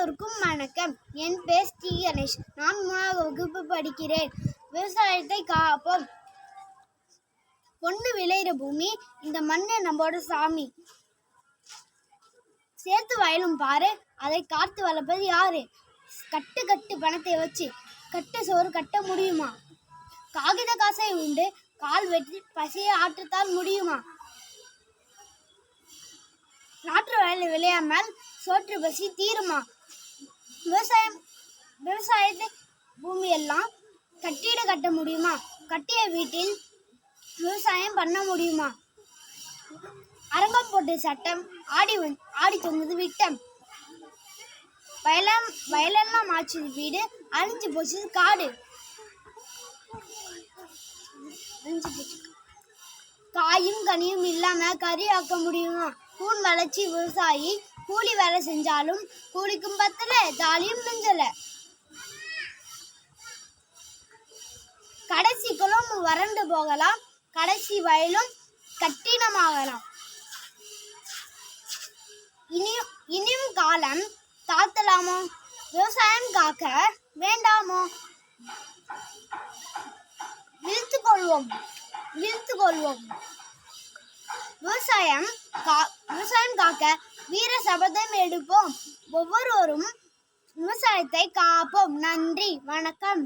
எல்லோருக்கும் வணக்கம். என் பேர் ஸ்ரீ கணேஷ். நான் மூணாவது வகுப்பு படிக்கிறேன். விவசாயத்தை காப்போம். பொண்ணு விளையிற பூமி இந்த மண்ணு நம்மோட சாமி. சேர்த்து வயலும் பாரு. அதை காத்து வளர்ப்பது யாரு? கட்டு கட்டு பணத்தை வச்சு. கட்டு சோறு கட்ட முடியுமா? காகித காசை உண்டு. கால் வெட்டி பசியை ஆற்றுத்தால் முடியுமா? நாற்று வயலில் விளையாமல் சோற்று பசி தீருமா? விவசாயம் விவசாயத்தை பூமியெல்லாம் கட்டிட கட்ட முடியுமா? கட்டிய வீட்டில் விவசாயம் பண்ண முடியுமா? அரங்கம் போட்டு சட்டம் ஆடி வந் ஆடி தொங்குது விட்டம். வயலாம் வயலெல்லாம் ஆச்சுது வீடு அழிஞ்சு போச்சு காடு. அழிஞ்சு போச்சு. காயும் கனியும் இல்லாம கறி ஆக்க முடியுமா? கூன் வளர்ச்சி விவசாயி கூலி வேலை செஞ்சாலும் கூலிக்கும் பத்தல ஜாலியும் மிஞ்சல. கடைசி குளம் வறண்டு போகலாம் கடைசி வயலும் கட்டினமாகலாம். இனியும் இனியும் காலம் தாத்தலாமோ? விவசாயம் காக்க வேண்டாமோ? விழுத்து கொள்வோம் விழுத்து கொள்வோம். விவசாயம் கா விவசாயம் காக்க வீர சபதம் எடுப்போம். ஒவ்வொருவரும் விவசாயத்தை காப்போம். நன்றி. வணக்கம்.